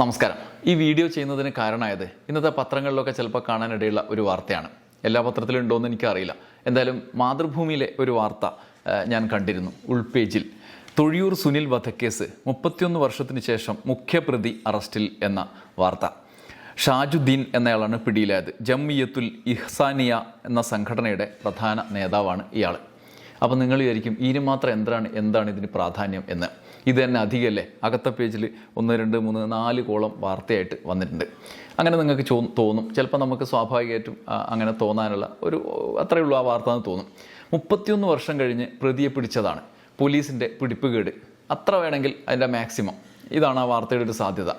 നമസ്കാരം. ഈ വീഡിയോ ചെയ്യുന്നതിന് കാരണമായത് ഇന്നത്തെ പത്രങ്ങളിലൊക്കെ ചിലപ്പോൾ കാണാനിടയുള്ള ഒരു വാർത്തയാണ്. എല്ലാ പത്രത്തിലും ഉണ്ടോ എന്ന് എനിക്കറിയില്ല. എന്തായാലും മാതൃഭൂമിയിലെ ഒരു വാർത്ത ഞാൻ കണ്ടിരുന്നു ഉൾപേജിൽ. തൊഴിയൂർ സുനിൽ വധക്കേസ് മുപ്പത്തിയൊന്ന് വർഷത്തിന് ശേഷം മുഖ്യപ്രതി അറസ്റ്റിൽ എന്ന വാർത്ത. ഷാജുദ്ദീൻ എന്നയാളാണ് പിടിയിലായത്. ജമ്മിയത്തുൽ ഇഹ്സാനിയ എന്ന സംഘടനയുടെ പ്രധാന നേതാവാണ് ഇയാൾ അപ്പോൾ നിങ്ങൾ വിചാരിക്കും ഇതിന് മാത്രം എന്താണ് എന്താണ് ഇതിന് പ്രാധാന്യം എന്ന്. ഇത് തന്നെ അധികമല്ലേ? അകത്ത പേജിൽ ഒന്ന് രണ്ട് മൂന്ന് നാല് കോളം വാർത്തയായിട്ട് വന്നിട്ടുണ്ട്. അങ്ങനെ നിങ്ങൾക്ക് ചോ തോന്നും. ചിലപ്പോൾ നമുക്ക് സ്വാഭാവികമായിട്ടും അങ്ങനെ തോന്നാനുള്ള ഒരു അത്രയേ ഉള്ളൂ ആ വാർത്ത എന്ന് തോന്നും. മുപ്പത്തിയൊന്ന് വർഷം കഴിഞ്ഞ് പ്രതിയെ പിടിച്ചതാണ്. പോലീസിന്റെ പിടിപ്പുകേട്. അത്ര വേണമെങ്കിൽ അതിന്റെ മാക്സിമം. ഇതാണ് ആ വാർത്തയുടെ ഒരു സാധ്യത.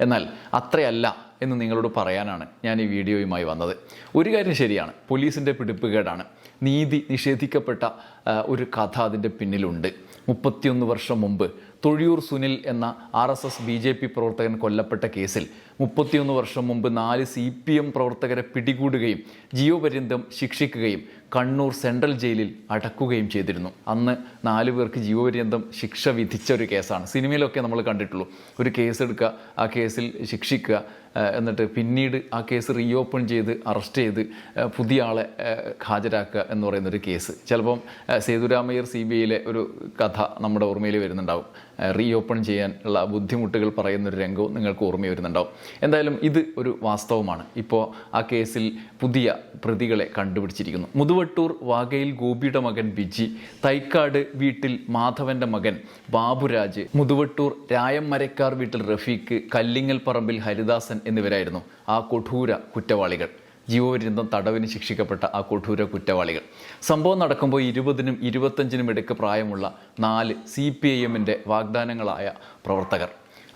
എന്നാൽ അത്രയല്ല എന്ന് നിങ്ങളോട് പറയാനാണ് ഞാൻ ഈ വീഡിയോയുമായി വന്നത്. ഒരു കാര്യം ശരിയാണ്. പോലീസിന്റെ പിടിപ്പുകേടാണ്. നീതി നിഷേധിക്കപ്പെട്ട ഒരു കഥ അതിന്റെ പിന്നിലുണ്ട്. മുപ്പത്തിയൊന്ന് വർഷം മുമ്പ് തൊഴിയൂർ സുനിൽ എന്ന R S S B J P പ്രവർത്തകൻ കൊല്ലപ്പെട്ട കേസിൽ മുപ്പത്തിയൊന്ന് വർഷം മുമ്പ് നാല് സി പി എം പ്രവർത്തകരെ പിടികൂടുകയും ജീവപര്യന്തം ശിക്ഷിക്കുകയും കണ്ണൂർ സെൻട്രൽ ജയിലിൽ അടക്കുകയും ചെയ്തിരുന്നു. അന്ന് നാല് പേർക്ക് ജീവപര്യന്തം ശിക്ഷ വിധിച്ച ഒരു കേസാണ്. സിനിമയിലൊക്കെ നമ്മൾ കണ്ടിട്ടുള്ളൂ. ഒരു കേസ് എടുക്കുക ആ കേസിൽ ശിക്ഷിക്കുക എന്നിട്ട് പിന്നീട് ആ കേസ് റീഓപ്പൺ ചെയ്ത് അറസ്റ്റ് ചെയ്ത് പുതിയ ആളെ ഹാജരാക്കുക എന്ന് പറയുന്നൊരു കേസ്. ചിലപ്പം സേതുരാമയ്യർ സി ബി ഐയിലെ ഒരു കഥ നമ്മുടെ ഓർമ്മയിൽ വരുന്നുണ്ടാവും. റീഓപ്പൺ ചെയ്യാൻ ഉള്ള ബുദ്ധിമുട്ടുകൾ പറയുന്ന ഒരു രംഗവും നിങ്ങൾക്ക് ഓർമ്മ വരുന്നുണ്ടാവും. എന്തായാലും ഇത് ഒരു വാസ്തവമാണ്. ഇപ്പോൾ ആ കേസിൽ പുതിയ പ്രതികളെ കണ്ടുപിടിച്ചിരിക്കുന്നു. മുതുവട്ടൂർ വാഗയിൽ ഗോപിയുടെ മകൻ ബിജി തൈക്കാട് വീട്ടിൽ മാധവന്റെ മകൻ ബാബുരാജ് മുതുവട്ടൂർ രായംമരക്കാർ വീട്ടിൽ റഫീഖ് കല്ലിങ്ങൽ പറമ്പിൽ ഹരിദാസൻ എന്നിവരായിരുന്നു ആ കൊഠൂര കുറ്റവാളികൾ. ജീവപര്യന്തം തടവിന് ശിക്ഷിക്കപ്പെട്ട ആ കൊഠൂര കുറ്റവാളികൾ. സംഭവം നടക്കുമ്പോൾ ഇരുപതിനും ഇരുപത്തഞ്ചിനും ഇടയ്ക്ക് പ്രായമുള്ള നാല് സി പി ഐ എമ്മിന്റെ വാഗ്ദാനങ്ങളായ പ്രവർത്തകർ.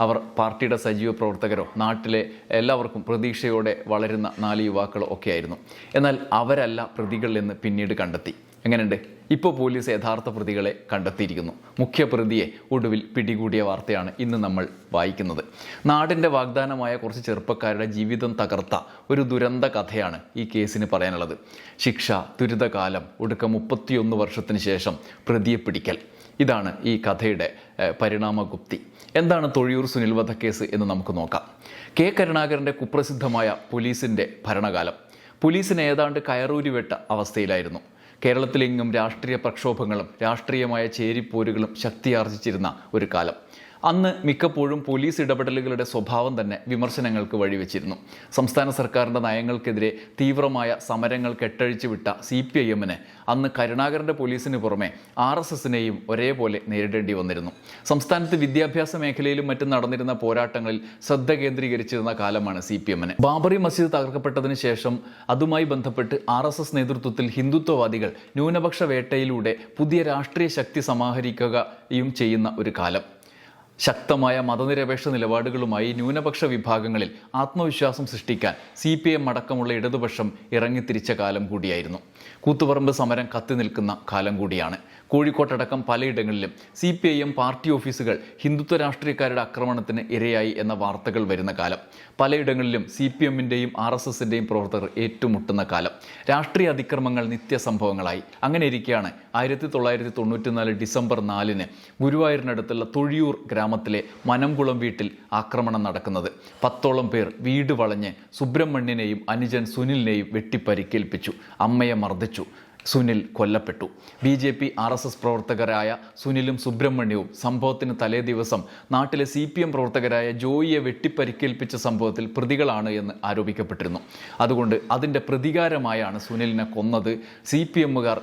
അവർ പാർട്ടിയുടെ സജീവ പ്രവർത്തകരോ നാട്ടിലെ എല്ലാവർക്കും പ്രതീക്ഷയോടെ വളരുന്ന നാല് യുവാക്കളോ ഒക്കെയായിരുന്നു. എന്നാൽ അവരല്ല പ്രതികൾ എന്ന് പിന്നീട് കണ്ടെത്തി. എങ്ങനെയുണ്ട്? ഇപ്പോൾ പോലീസ് യഥാർത്ഥ പ്രതികളെ കണ്ടെത്തിയിരിക്കുന്നു. മുഖ്യപ്രതിയെ ഒടുവിൽ പിടികൂടിയ വാർത്തയാണ് ഇന്ന് നമ്മൾ വായിക്കുന്നത്. നാടിന്റെ വാഗ്ദാനമായ കുറച്ച് ചെറുപ്പക്കാരുടെ ജീവിതം തകർത്ത ഒരു ദുരന്ത കഥയാണ് ഈ കേസിന് പറയാനുള്ളത്. ശിക്ഷ ദുരിതകാലം ഒടുക്ക മുപ്പത്തിയൊന്ന് വർഷത്തിന് ശേഷം പ്രതിയെ പിടിക്കൽ. ഇതാണ് ഈ കഥയുടെ പരിണാമഗുപ്തി. എന്താണ് തൊഴിയൂർ സുനിൽ വധക്കേസ് എന്ന് നമുക്ക് നോക്കാം. കെ കരുണാകരന്റെ കുപ്രസിദ്ധമായ പോലീസിന്റെ ഭരണകാലം. പോലീസിന് ഏതാണ്ട് കയറൂരിവെട്ട അവസ്ഥയിലായിരുന്നു. കേരളത്തിലെങ്ങും രാഷ്ട്രീയ പ്രക്ഷോഭങ്ങളും രാഷ്ട്രീയമായ ചേരിപ്പോരുകളും ശക്തിയാർജിച്ചിരുന്ന ഒരു കാലം. അന്ന് മിക്കപ്പോഴും പോലീസ് ഇടപെടലുകളുടെ സ്വഭാവം തന്നെ വിമർശനങ്ങൾക്ക് വഴിവെച്ചിരുന്നു. സംസ്ഥാന സർക്കാരിന്റെ നയങ്ങൾക്കെതിരെ തീവ്രമായ സമരങ്ങൾ കെട്ടഴിച്ചു വിട്ട സി പി ഐ എമ്മിന് അന്ന് കരുണാകരന്റെ പോലീസിന് പുറമെ ആർ എസ് എസിനെയും ഒരേപോലെ നേരിടേണ്ടി വന്നിരുന്നു. സംസ്ഥാനത്ത് വിദ്യാഭ്യാസ മേഖലയിലും മറ്റും നടന്നിരുന്ന പോരാട്ടങ്ങളിൽ ശ്രദ്ധ കേന്ദ്രീകരിച്ചിരുന്ന കാലമാണ് സി പി എമ്മിന്. ബാബറി മസ്ജിദ് തകർക്കപ്പെട്ടതിന് ശേഷം അതുമായി ബന്ധപ്പെട്ട് ആർ എസ് എസ് നേതൃത്വത്തിൽ ഹിന്ദുത്വവാദികൾ ന്യൂനപക്ഷ വേട്ടയിലൂടെ പുതിയ രാഷ്ട്രീയ ശക്തി സമാഹരിക്കുകയും ചെയ്യുന്ന ഒരു കാലം. ശക്തമായ മതനിരപേക്ഷ നിലപാടുകളുമായി ന്യൂനപക്ഷ വിഭാഗങ്ങളിൽ ആത്മവിശ്വാസം സൃഷ്ടിക്കാൻ സി പി എം അടക്കമുള്ള ഇടതുപക്ഷം ഇറങ്ങിത്തിരിച്ച കാലം കൂടിയായിരുന്നു. കൂത്തുപറമ്പ് സമരം കത്തി നിൽക്കുന്ന കാലം കൂടിയാണ്. കോഴിക്കോട്ടടക്കം പലയിടങ്ങളിലും C P I M party ഓഫീസുകൾ ഹിന്ദുത്വ രാഷ്ട്രീയക്കാരുടെ ആക്രമണത്തിന് ഇരയായി എന്ന വാർത്തകൾ വരുന്ന കാലം. പലയിടങ്ങളിലും സി പി എമ്മിന്റെയും ആർ എസ് എസിന്റെയും പ്രവർത്തകർ ഏറ്റുമുട്ടുന്ന കാലം. രാഷ്ട്രീയ അതിക്രമങ്ങൾ നിത്യസംഭവങ്ങളായി. അങ്ങനെ ഇരിക്കെയാണ് ആയിരത്തി തൊള്ളായിരത്തി തൊണ്ണൂറ്റിനാല് ഡിസംബർ നാലിന് ഗുരുവായൂരിനടുത്തുള്ള തൊഴിയൂർ ഗ്രാമത്തിലെ മനംകുളം വീട്ടിൽ ആക്രമണം നടക്കുന്നത്. പത്തോളം പേർ വീട് വളഞ്ഞ് സുബ്രഹ്മണ്യനെയും അനുജൻ സുനിലിനെയും വെട്ടിപ്പരിക്കേൽപ്പിച്ചു. അമ്മയെ മർദ്ദിച്ചു. സുനിൽ കൊല്ലപ്പെട്ടു. B J P R S S പ്രവർത്തകരായ സുനിലും സുബ്രഹ്മണ്യവും സംഭവത്തിന് തലേ ദിവസം നാട്ടിലെ സി പി എം പ്രവർത്തകരായ ജോയിയെ വെട്ടിപ്പരിക്കേൽപ്പിച്ച സംഭവത്തിൽ പ്രതികളാണ് എന്ന് ആരോപിക്കപ്പെട്ടിരുന്നു. അതുകൊണ്ട് അതിന്റെ പ്രതികാരമായാണ് സുനിലിനെ കൊന്നത് സി പി എമ്മുകാർ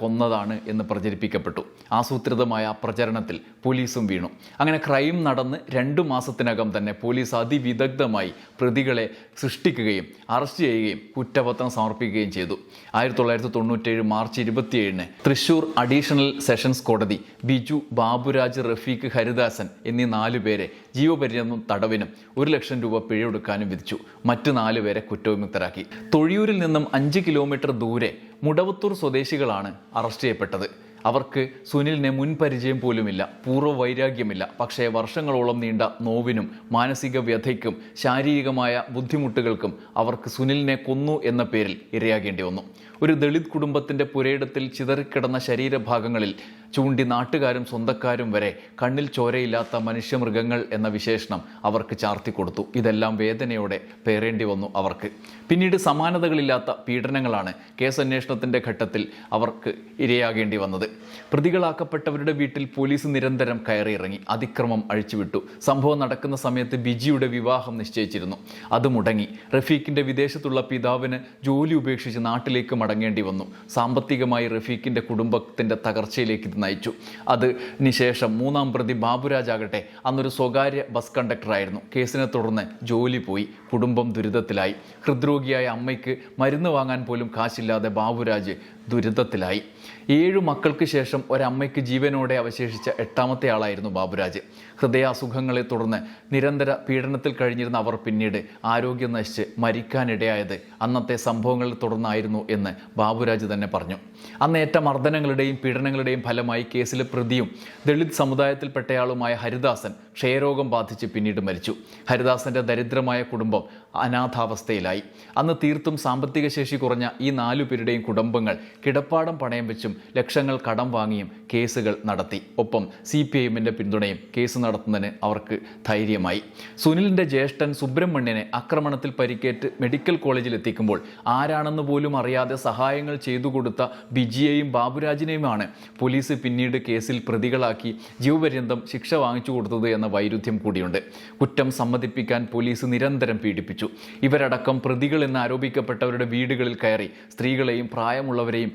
കൊന്നതാണ് എന്ന് പ്രചരിപ്പിക്കപ്പെട്ടു. ആസൂത്രിതമായ പ്രചരണത്തിൽ പോലീസും വീണു. അങ്ങനെ ക്രൈം നടന്ന് രണ്ടു മാസത്തിനകം തന്നെ പോലീസ് അതിവിദഗ്ധമായി പ്രതികളെ സൃഷ്ടിക്കുകയും അറസ്റ്റ് ചെയ്യുകയും കുറ്റപത്രം സമർപ്പിക്കുകയും ചെയ്തു. ആയിരത്തി തൊള്ളായിരത്തി തൊണ്ണൂറ്റേഴ് മാർച്ച് ഇരുപത്തിയേഴിന് തൃശൂർ അഡീഷണൽ സെഷൻസ് കോടതി ബിജു ബാബുരാജ് റഫീഖ് ഹരിദാസൻ എന്നീ നാലു പേരെ ജീവപര്യന്തം തടവിനും ഒരു ലക്ഷം രൂപ പിഴയൊടുക്കാനും വിധിച്ചു. മറ്റു നാലു പേരെ കുറ്റവിമുക്തരാക്കി. തൊഴിയൂരിൽ നിന്നും അഞ്ച് കിലോമീറ്റർ ദൂരെ മുടവത്തൂർ സ്വദേശികളാണ് അറസ്റ്റ് ചെയ്യപ്പെട്ടത്. അവർക്ക് സുനിലിനെ മുൻപരിചയം പോലുമില്ല പൂർവ വൈരാഗ്യമില്ല പക്ഷേ വർഷങ്ങളോളം നീണ്ട നോവിനും മാനസിക വ്യഥയ്ക്കും ശാരീരികമായ ബുദ്ധിമുട്ടുകൾക്കും അവർക്ക് സുനിലിനെ കൊന്നു എന്ന പേരിൽ ഇരയാകേണ്ടി വന്നു. ഒരു ദളിത് കുടുംബത്തിന്റെ പുരയിടത്തിൽ ചിതറിക്കിടന്ന ശരീരഭാഗങ്ങളിൽ ചൂണ്ടി നാട്ടുകാരും സ്വന്തക്കാരും വരെ കണ്ണിൽ ചോരയില്ലാത്ത മനുഷ്യമൃഗങ്ങൾ എന്ന വിശേഷണം അവർക്ക് ചാർത്തിക്കൊടുത്തു. ഇതെല്ലാം വേദനയോടെ പേരേണ്ടി വന്നു അവർക്ക്. പിന്നീട് സമാനതകളില്ലാത്ത പീഡനങ്ങളാണ് കേസ് അന്വേഷണത്തിന്റെ ഘട്ടത്തിൽ അവർക്ക് ഇരയാകേണ്ടി വന്നത്. പ്രതികളാക്കപ്പെട്ടവരുടെ വീട്ടിൽ പോലീസ് നിരന്തരം കയറിയിറങ്ങി. അതിക്രമം അഴിച്ചുവിട്ടു. സംഭവം നടക്കുന്ന സമയത്ത് ബിജിയുടെ വിവാഹം നിശ്ചയിച്ചിരുന്നു. അത് മുടങ്ങി. റഫീഖിന്റെ വിദേശത്തുള്ള പിതാവിന് ജോലി ഉപേക്ഷിച്ച് നാട്ടിലേക്ക് മടങ്ങേണ്ടി വന്നു. സാമ്പത്തികമായി റഫീഖിന്റെ കുടുംബത്തിന്റെ തകർച്ചയിലേക്ക് ഇത് നയിച്ചു. അതിന് ശേഷം മൂന്നാം പ്രതി ബാബുരാജ് ആകട്ടെ അന്നൊരു സ്വകാര്യ ബസ് കണ്ടക്ടറായിരുന്നു. കേസിനെ തുടർന്ന് ജോലി പോയി. കുടുംബം ദുരിതത്തിലായി. ഹൃദ്രോഗിയായ അമ്മയ്ക്ക് മരുന്ന് വാങ്ങാൻ പോലും കാശില്ലാതെ ബാബുരാജ് ദുരിതത്തിലായി. ഏഴു മക്കൾക്ക് ശേഷം ഒരമ്മയ്ക്ക് ജീവനോടെ അവശേഷിച്ച എട്ടാമത്തെ ആളായിരുന്നു ബാബുരാജ്. ഹൃദയാസുഖങ്ങളെ തുടർന്ന് നിരന്തര പീഡനത്തിൽ കഴിഞ്ഞിരുന്ന അവർ പിന്നീട് ആരോഗ്യം നശിച്ച് മരിക്കാനിടയായത് അന്നത്തെ സംഭവങ്ങളെ തുടർന്നായിരുന്നു എന്ന് ബാബുരാജ് തന്നെ പറഞ്ഞു. അന്നേറ്റ മർദ്ദനങ്ങളുടെയും പീഡനങ്ങളുടെയും ഫലമായി കേസിലെ പ്രതിയും ദളിത് സമുദായത്തിൽപ്പെട്ടയാളുമായ ഹരിദാസൻ ക്ഷയരോഗം ബാധിച്ച് പിന്നീട് മരിച്ചു. ഹരിദാസന്റെ ദരിദ്രമായ കുടുംബം അനാഥാവസ്ഥയിലായി. അന്ന് തീർത്തും സാമ്പത്തിക ശേഷി കുറഞ്ഞ ഈ നാലു പേരുടെയും കുടുംബങ്ങൾ കിടപ്പാടം പണയം വെച്ചും ലക്ഷങ്ങൾ കടം വാങ്ങിയും കേസുകൾ നടത്തി. ഒപ്പം സി പി ഐഎമ്മിന്റെ പിന്തുണയും കേസ് നടത്തുന്നതിന് അവർക്ക് ധൈര്യമായി. സുനിലിന്റെ ജ്യേഷ്ഠൻ സുബ്രഹ്മണ്യനെ ആക്രമണത്തിൽ പരിക്കേറ്റ് മെഡിക്കൽ കോളേജിൽ എത്തിക്കുമ്പോൾ ആരാണെന്ന് പോലും അറിയാതെ സഹായങ്ങൾ ചെയ്തു കൊടുത്ത ബിജിയെയും ബാബുരാജിനെയുമാണ് പോലീസ് പിന്നീട് കേസിൽ പ്രതികളാക്കി ജീവപര്യന്തം ശിക്ഷ വാങ്ങിച്ചു കൊടുത്തത് എന്ന വൈരുദ്ധ്യം കൂടിയുണ്ട്. കുറ്റം സമ്മതിപ്പിക്കാൻ പോലീസ് നിരന്തരം പീഡിപ്പിച്ചു. ഇവരടക്കം പ്രതികൾ എന്ന് ആരോപിക്കപ്പെട്ടവരുടെ വീടുകളിൽ കയറി സ്ത്രീകളെയും പ്രായമുള്ളവരെയും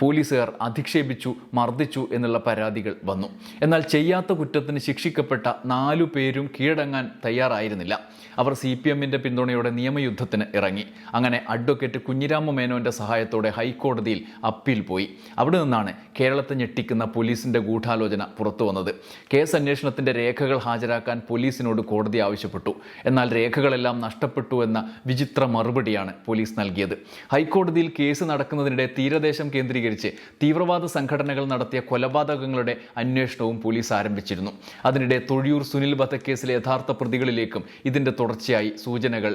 പോലീസുകാർ അധിക്ഷേപിച്ചു മർദ്ദിച്ചു എന്നുള്ള പരാതികൾ വന്നു. എന്നാൽ ചെയ്യാത്ത കുറ്റത്തിന് ശിക്ഷിക്കപ്പെട്ട നാലു പേരും കീഴടങ്ങാൻ തയ്യാറായിരുന്നില്ല. അവർ സി പി എമ്മിന്റെ പിന്തുണയോടെ നിയമയുദ്ധത്തിന് ഇറങ്ങി. അങ്ങനെ അഡ്വക്കേറ്റ് കുഞ്ഞിരാമ മേനോന്റെ സഹായത്തോടെ ഹൈക്കോടതിയിൽ അപ്പീൽ പോയി. അവിടെ നിന്നാണ് കേരളത്തെ ഞെട്ടിക്കുന്ന പോലീസിന്റെ ഗൂഢാലോചന പുറത്തു വന്നത്. കേസ് അന്വേഷണത്തിന്റെ രേഖകൾ ഹാജരാക്കാൻ പോലീസിനോട് കോടതി ആവശ്യപ്പെട്ടു. എന്നാൽ രേഖകളെല്ലാം നഷ്ടപ്പെട്ടു എന്ന വിചിത്ര മറുപടിയാണ് പോലീസ് നൽകിയത്. ഹൈക്കോടതിയിൽ കേസ് നടക്കുന്നതിനിടെ തീരദേശം കേന്ദ്രീകരിച്ച് തീവ്രവാദ സംഘടനകൾ നടത്തിയ കൊലപാതകങ്ങളുടെ അന്വേഷണവും പോലീസ് ആരംഭിച്ചിരുന്നു. അതിനിടെ തൊഴിയൂർ സുനിൽ വധക്കേസിലെ യഥാർത്ഥ പ്രതികളിലേക്കും ഇതിന്റെ തുടർച്ചയായി സൂചനകൾ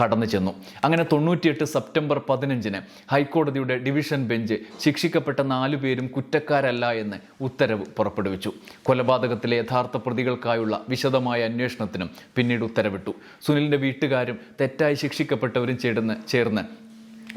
കടന്നു ചെന്നു. അങ്ങനെ തൊണ്ണൂറ്റിയെട്ട് സെപ്റ്റംബർ പതിനഞ്ചിന് ഹൈക്കോടതിയുടെ ഡിവിഷൻ ബെഞ്ച് ശിക്ഷിക്കപ്പെട്ട നാലു പേരും കുറ്റക്കാരല്ല എന്ന് ഉത്തരവ് പുറപ്പെടുവിച്ചു. കൊലപാതകത്തിലെ യഥാർത്ഥ പ്രതികൾക്കായുള്ള വിശദമായ അന്വേഷണത്തിനും പിന്നീട് ഉത്തരവിട്ടു. സുനിലിന്റെ വീട്ടുകാരും തെറ്റായി ശിക്ഷിക്കപ്പെട്ടവരും ചേർന്ന് ചേർന്ന്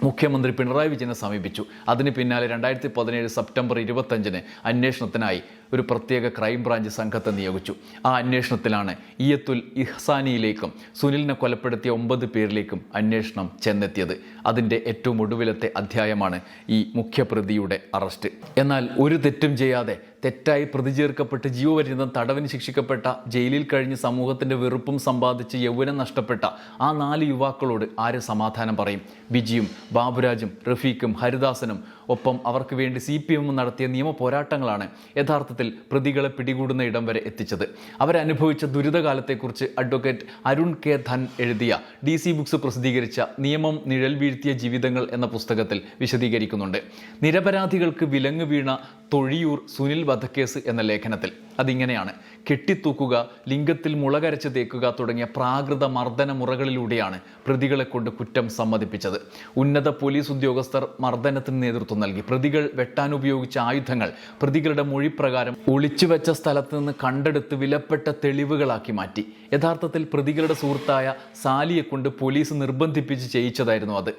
മുഖ്യമന്ത്രി പിണറായി വിജയനെ സമീപിച്ചു. അതിന് പിന്നാലെ രണ്ടായിരത്തി പതിനേഴ് സെപ്റ്റംബർ ഇരുപത്തഞ്ചിന് അന്വേഷണത്തിനായി ഒരു പ്രത്യേക ക്രൈംബ്രാഞ്ച് സംഘത്തെ നിയോഗിച്ചു. ആ അന്വേഷണത്തിലാണ് ഇയത്തുൽ ഇഹ്സാനിയിലേക്കും സുനിലിനെ കൊലപ്പെടുത്തിയ ഒമ്പത് പേരിലേക്കും അന്വേഷണം ചെന്നെത്തിയത്. അതിന്റെ ഏറ്റവും ഒടുവിലത്തെ അധ്യായമാണ് ഈ മുഖ്യപ്രതിയുടെ അറസ്റ്റ് എന്നാൽ ഒരു തെറ്റും ചെയ്യാതെ തെറ്റായി പ്രതിചേർക്കപ്പെട്ട് ജീവപര്യന്തം തടവിന് ശിക്ഷിക്കപ്പെട്ട ജയിലിൽ കഴിഞ്ഞ് സമൂഹത്തിന്റെ വെറുപ്പും സമ്പാദിച്ച് യൗവനം നഷ്ടപ്പെട്ട ആ നാല് യുവാക്കളോട് ആര് സമാധാനം പറയും? ബിജിയും ബാബുരാജും റഫീഖും ഹരിദാസനും ഒപ്പം അവർക്ക് വേണ്ടി സി പി എമ്മും നടത്തിയ നിയമ പോരാട്ടങ്ങളാണ് യഥാർത്ഥത്തിൽ പ്രതികളെ പിടികൂടുന്ന ഇടം വരെ എത്തിച്ചത്. അവരനുഭവിച്ച ദുരിതകാലത്തെക്കുറിച്ച് അഡ്വക്കേറ്റ് അരുൺ കെ. ധൻ എഴുതിയ ഡി സി ബുക്സ് പ്രസിദ്ധീകരിച്ച നിയമം നിഴൽ വീഴ്ത്തിയ ജീവിതങ്ങൾ എന്ന പുസ്തകത്തിൽ വിശദീകരിക്കുന്നുണ്ട്. നിരപരാധികൾക്ക് വിലങ്ങ് വീണ തൊഴിയൂർ സുനിൽ വധക്കേസ് എന്ന ലേഖനത്തിൽ. അതിങ്ങനെയാണ്. കെട്ടിത്തൂക്കുക ലിംഗത്തിൽ മുളകരച്ച് തേക്കുക തുടങ്ങിയ പ്രാകൃത മർദ്ദന മുറകളിലൂടെയാണ് പ്രതികളെ കൊണ്ട് കുറ്റം സമ്മതിപ്പിച്ചത്. ഉന്നത പോലീസ് ഉദ്യോഗസ്ഥർ മർദ്ദനത്തിന് നേതൃത്വം നൽകി. പ്രതികൾ വെട്ടാൻ ഉപയോഗിച്ച ആയുധങ്ങൾ പ്രതികളുടെ മൊഴിപ്രകാരം ഒളിച്ചുവെച്ച സ്ഥലത്ത് നിന്ന് കണ്ടെടുത്ത് വിലപ്പെട്ട തെളിവുകളാക്കി മാറ്റി. യഥാർത്ഥത്തിൽ പ്രതികളുടെ സുഹൃത്തായ സാലിയെ കൊണ്ട് പോലീസ് നിർബന്ധിപ്പിച്ച് ചെയ്യിച്ചതായിരുന്നു അത്.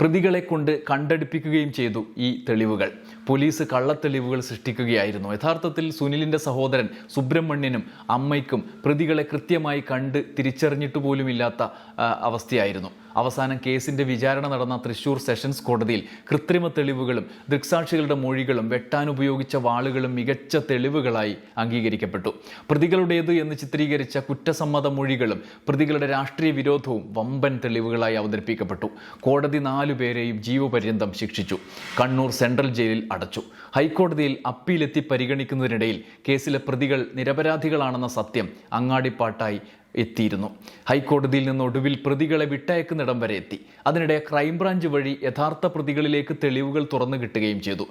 പ്രതികളെ കൊണ്ട് കണ്ടെടുപ്പിക്കുകയും ചെയ്തു ഈ തെളിവുകൾ. പോലീസ് കള്ളത്തെളിവുകൾ സൃഷ്ടിക്കുകയായിരുന്നു. യഥാർത്ഥത്തിൽ സുനിലിന്റെ സഹോദരൻ സുബ്രഹ്മണ്യനും അമ്മയ്ക്കും പ്രതികളെ കൃത്യമായി കണ്ട് തിരിച്ചറിഞ്ഞിട്ട് പോലുമില്ലാത്ത അവസ്ഥയായിരുന്നു. അവസാനം കേസിന്റെ വിചാരണ നടന്ന തൃശൂർ സെഷൻസ് കോടതിയിൽ കൃത്രിമ തെളിവുകളും ദൃക്സാക്ഷികളുടെ മൊഴികളും വെട്ടാൻ ഉപയോഗിച്ച വാളുകളും മികച്ച തെളിവുകളായി അംഗീകരിക്കപ്പെട്ടു. പ്രതികളുടേത് എന്ന് ചിത്രീകരിച്ച കുറ്റസമ്മത മൊഴികളും പ്രതികളുടെ രാഷ്ട്രീയ വിരോധവും വമ്പൻ തെളിവുകളായി അവതരിപ്പിക്കപ്പെട്ടു. കോടതി നാലു പേരെയും ജീവപര്യന്തം ശിക്ഷിച്ചു. കണ്ണൂർ സെൻട്രൽ ജയിലിൽ അടച്ചു. ഹൈക്കോടതിയിൽ അപ്പീലെത്തി പരിഗണിക്കുന്നതിനിടയിൽ കേസിലെ പ്രതികൾ നിരപരാധികളാണെന്ന സത്യം അങ്ങാടിപ്പാട്ടായി എത്തിയിരുന്നു. ഹൈക്കോടതിയിൽ നിന്ന് ഒടുവിൽ പ്രതികളെ വിട്ടയക്കുന്നിടം വരെ എത്തി. അതിനിടെ ക്രൈംബ്രാഞ്ച് വഴി യഥാർത്ഥ പ്രതികളിലേക്ക് തെളിവുകൾ തുറന്നു കിട്ടുകയും ചെയ്തു.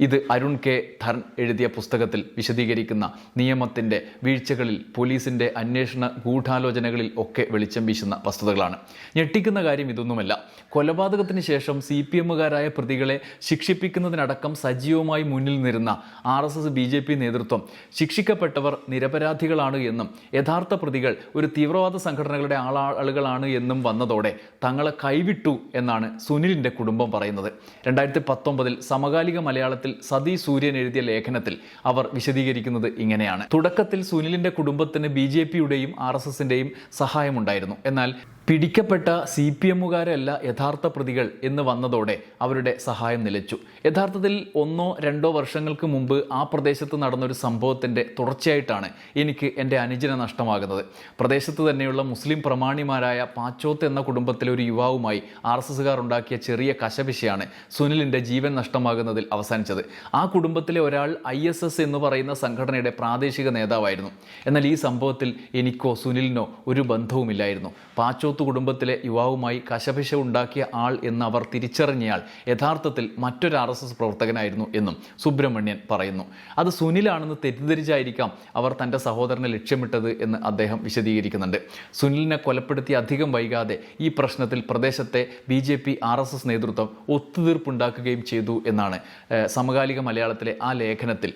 ഇത് അരുൺ കെ. ധർൺ എഴുതിയ പുസ്തകത്തിൽ വിശദീകരിക്കുന്ന നിയമത്തിന്റെ വീഴ്ചകളിൽ പോലീസിന്റെ അന്വേഷണ ഗൂഢാലോചനകളിൽ ഒക്കെ വെളിച്ചം വീശുന്ന വസ്തുതകളാണ്. ഞെട്ടിക്കുന്ന കാര്യം ഇതൊന്നുമല്ല. കൊലപാതകത്തിന് ശേഷം സി പി എമ്മുകാരായ പ്രതികളെ ശിക്ഷിപ്പിക്കുന്നതിനടക്കം സജീവമായി മുന്നിൽ നിരുന്ന R S S B J P നേതൃത്വം ശിക്ഷിക്കപ്പെട്ടവർ നിരപരാധികളാണ് എന്നും യഥാർത്ഥ പ്രതികൾ ഒരു തീവ്രവാദ സംഘടനകളുടെ ആളാ ആളുകളാണ് എന്നും വന്നതോടെ തങ്ങളെ കൈവിട്ടു എന്നാണ് സുനിലിന്റെ കുടുംബം പറയുന്നത്. രണ്ടായിരത്തി പത്തൊമ്പതിൽ സമകാലിക മലയാളത്തിൽ സതി സൂര്യൻ എഴുതിയ ലേഖനത്തിൽ അവർ വിശദീകരിക്കുന്നത് ഇങ്ങനെയാണ്. തുടക്കത്തിൽ സുനിലിന്റെ കുടുംബത്തിന് ബി ജെ പിയുടെയും ആർ എസ് എസിന്റെയും സഹായമുണ്ടായിരുന്നു. എന്നാൽ പിടിക്കപ്പെട്ട സി പി എമ്മുകാരല്ല യഥാർത്ഥ പ്രതികൾ എന്ന് വന്നതോടെ അവരുടെ സഹായം നിലച്ചു. യഥാർത്ഥത്തിൽ ഒന്നോ രണ്ടോ വർഷങ്ങൾക്ക് മുമ്പ് ആ പ്രദേശത്ത് നടന്നൊരു സംഭവത്തിന്റെ തുടർച്ചയായിട്ടാണ് എനിക്ക് എന്റെ അനുജനെ നഷ്ടമാകുന്നത്. പ്രദേശത്ത് തന്നെയുള്ള മുസ്ലിം പ്രമാണിമാരായ പാച്ചോത്ത് എന്ന കുടുംബത്തിലെ ഒരു യുവാവുമായി ആർ എസ് എസുകാർ ഉണ്ടാക്കിയ ചെറിയ കശപിശയാണ് സുനിലിന്റെ ജീവൻ നഷ്ടമാകുന്നതിൽ അവസാനിച്ചത്. ആ കുടുംബത്തിലെ ഒരാൾ ഐ എസ് എസ് എന്ന് പറയുന്ന സംഘടനയുടെ പ്രാദേശിക നേതാവായിരുന്നു. എന്നാൽ ഈ സംഭവത്തിൽ എനിക്കോ സുനിലിനോ ഒരു ബന്ധവുമില്ലായിരുന്നു. പാച്ചോത്ത് കുടുംബത്തിലെ യുവാവുമായി കശപിശ ഉണ്ടാക്കിയ ആൾ എന്ന് അവർ തിരിച്ചറിഞ്ഞയാൾ യഥാർത്ഥത്തിൽ മറ്റൊരു ആർ എസ് എസ് പ്രവർത്തകനായിരുന്നു എന്നും സുബ്രഹ്മണ്യൻ പറയുന്നു. അത് സുനിലാണെന്ന് തെറ്റിദ്ധരിച്ചായിരിക്കാം അവർ തന്റെ സഹോദരനെ ലക്ഷ്യമിട്ടത് എന്ന് അദ്ദേഹം വിശദീകരിക്കുന്നുണ്ട്. സുനിലിനെ കൊലപ്പെടുത്തി അധികം വൈകാതെ ഈ പ്രശ്നത്തിൽ പ്രദേശത്തെ B J P R S S നേതൃത്വം ഒത്തുതീർപ്പുണ്ടാക്കുകയും ചെയ്തു എന്നാണ് സമകാലിക മലയാളത്തിലെ ആ ലേഖനത്തിൽ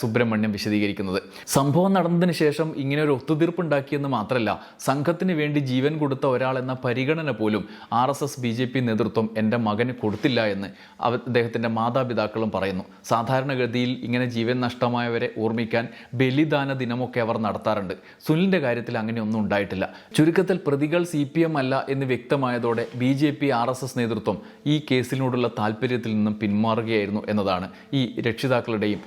സുബ്രഹ്മണ്യം വിശദീകരിക്കുന്നത്. സംഭവം നടന്നതിന് ശേഷം ഇങ്ങനെ ഒരു ഒത്തുതീർപ്പുണ്ടാക്കിയെന്ന് മാത്രമല്ല സംഘത്തിന് വേണ്ടി ജീവൻ കൊടുത്ത ഒരാൾ എന്ന പരിഗണന പോലും R S S B J P നേതൃത്വം എന്റെ മകന് കൊടുത്തില്ല എന്ന് അദ്ദേഹത്തിന്റെ മാതാപിതാക്കളും പറയുന്നു. സാധാരണഗതിയിൽ ഇങ്ങനെ ജീവൻ നഷ്ടമായവരെ ഓർമ്മിക്കാൻ ബലിദാന ദിനമൊക്കെ അവർ നടത്താറുണ്ട്. സുനിലിന്റെ കാര്യത്തിൽ അങ്ങനെയൊന്നും ഉണ്ടായിട്ടില്ല. ചുരുക്കത്തിൽ പ്രതികൾ സി പി എം അല്ല എന്ന് വ്യക്തമായതോടെ B J P R S S നേതൃത്വം ഈ കേസിനോടുള്ള താല്പര്യത്തിൽ നിന്നും പിന്മാറുകയായിരുന്നു എന്നതാണ് ഈ രക്ഷിതാക്കളുടെയും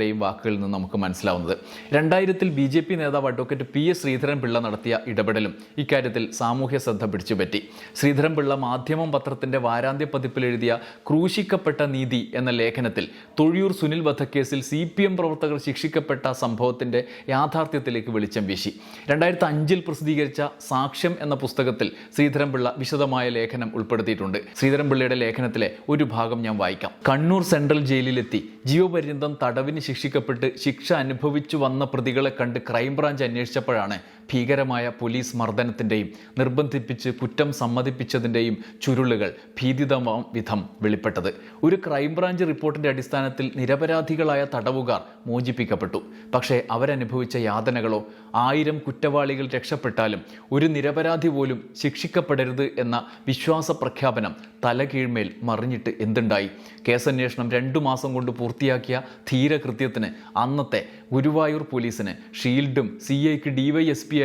സഹോദരന്റെയും വാക്കുകളിൽ നിന്ന് നമുക്ക് മനസ്സിലാവുന്നത്. രണ്ടായിരത്തിൽ ബി ജെ പി നേതാവ് advocate P S Sreedharan Pillai നടത്തിയ ഇടപെടലും ഇക്കാര്യത്തിൽ സാമൂഹ്യ ശ്രദ്ധ പിടിച്ചുപറ്റി. ശ്രീധരൻ പിള്ള മാധ്യമം പത്രത്തിന്റെ വാരാന്ത്യ പതിപ്പിൽ എഴുതിയ ക്രൂശിക്കപ്പെട്ട നീതി എന്ന ലേഖനത്തിൽ തൊഴിയൂർ സുനിൽ വധക്കേസിൽ സി പി എം പ്രവർത്തകർ ശിക്ഷിക്കപ്പെട്ട സംഭവത്തിന്റെ യാഥാർത്ഥ്യത്തിലേക്ക് വെളിച്ചം വീശി. രണ്ടായിരത്തി അഞ്ചിൽ പ്രസിദ്ധീകരിച്ച സാക്ഷ്യം എന്ന പുസ്തകത്തിൽ ശ്രീധരൻപിള്ള വിശദമായ ലേഖനം ഉൾപ്പെടുത്തിയിട്ടുണ്ട്. ശ്രീധരൻപിള്ളയുടെ ലേഖനത്തിലെ ഒരു ഭാഗം ഞാൻ വായിക്കാം. കണ്ണൂർ സെൻട്രൽ ജയിലിലെത്തി ജീവപര്യന്തം തടവിന് ശിക്ഷിക്കപ്പെട്ട് ശിക്ഷ അനുഭവിച്ചു വന്ന പ്രതികളെ കണ്ട് ക്രൈംബ്രാഞ്ച് അന്വേഷിച്ചപ്പോഴാണ് ഭീകരമായ പോലീസ് മർദ്ദനത്തിന്റെയും നിർബന്ധിപ്പിച്ച് കുറ്റം സമ്മതിപ്പിച്ചതിന്റെയും ചുരുളുകൾ ഭീതിതമാം വിധം വെളിപ്പെട്ടത്. ഒരു ക്രൈംബ്രാഞ്ച് റിപ്പോർട്ടിന്റെ അടിസ്ഥാനത്തിൽ നിരപരാധികളായ തടവുകാർ മോചിപ്പിക്കപ്പെട്ടു. പക്ഷേ അവരനുഭവിച്ച യാതനകളോ ആയിരം കുറ്റവാളികൾ രക്ഷപ്പെട്ടാലും ഒരു നിരപരാധി പോലും ശിക്ഷിക്കപ്പെടരുത് എന്ന വിശ്വാസ പ്രഖ്യാപനം തലകീഴ്മേൽ മറിഞ്ഞിട്ട് എന്തുണ്ടായി? കേസന്വേഷണം രണ്ടു മാസം കൊണ്ട് പൂർത്തിയാക്കിയ ധീരകൃത്യത്തിന് അന്നത്തെ ഗുരുവായൂർ പോലീസിന് ഷീൽഡും സി ഐക്ക് ഡി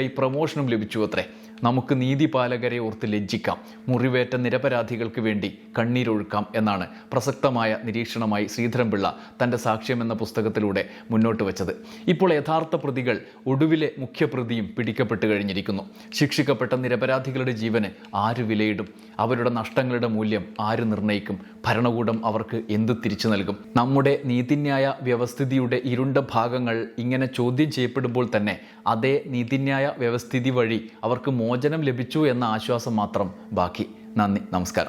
പി പ്രമോഷനും ലഭിച്ചു അത്രേ നമുക്ക് നീതിപാലകരെ ഓർത്ത് ലജ്ജിക്കാം. മുറിവേറ്റ നിരപരാധികൾക്ക് വേണ്ടി കണ്ണീരൊഴുക്കാം എന്നാണ് പ്രസക്തമായ നിരീക്ഷണമായി ശ്രീധരൻപിള്ള തന്റെ സാക്ഷ്യം എന്ന പുസ്തകത്തിലൂടെ മുന്നോട്ട് വച്ചത്. ഇപ്പോൾ യഥാർത്ഥ പ്രതികൾ ഒടുവിലെ മുഖ്യപ്രതിയും പിടിക്കപ്പെട്ട് കഴിഞ്ഞിരിക്കുന്നു. ശിക്ഷിക്കപ്പെട്ട നിരപരാധികളുടെ ജീവന് ആര് വിലയിടും? അവരുടെ നഷ്ടങ്ങളുടെ മൂല്യം ആര് നിർണയിക്കും ഭരണകൂടം അവർക്ക് എന്ത് തിരിച്ചു നൽകും? നമ്മുടെ നീതിന്യായ വ്യവസ്ഥിതിയുടെ ഇരുണ്ട ഭാഗങ്ങൾ ഇങ്ങനെ ചോദ്യം ചെയ്യപ്പെടുമ്പോൾ തന്നെ അതേ നീതിന്യായ വ്യവസ്ഥിതി വഴി അവർക്ക് മോചനം ലഭിച്ചു എന്ന ആശ്വാസം മാത്രം ബാക്കി. നന്ദി. നമസ്കാരം.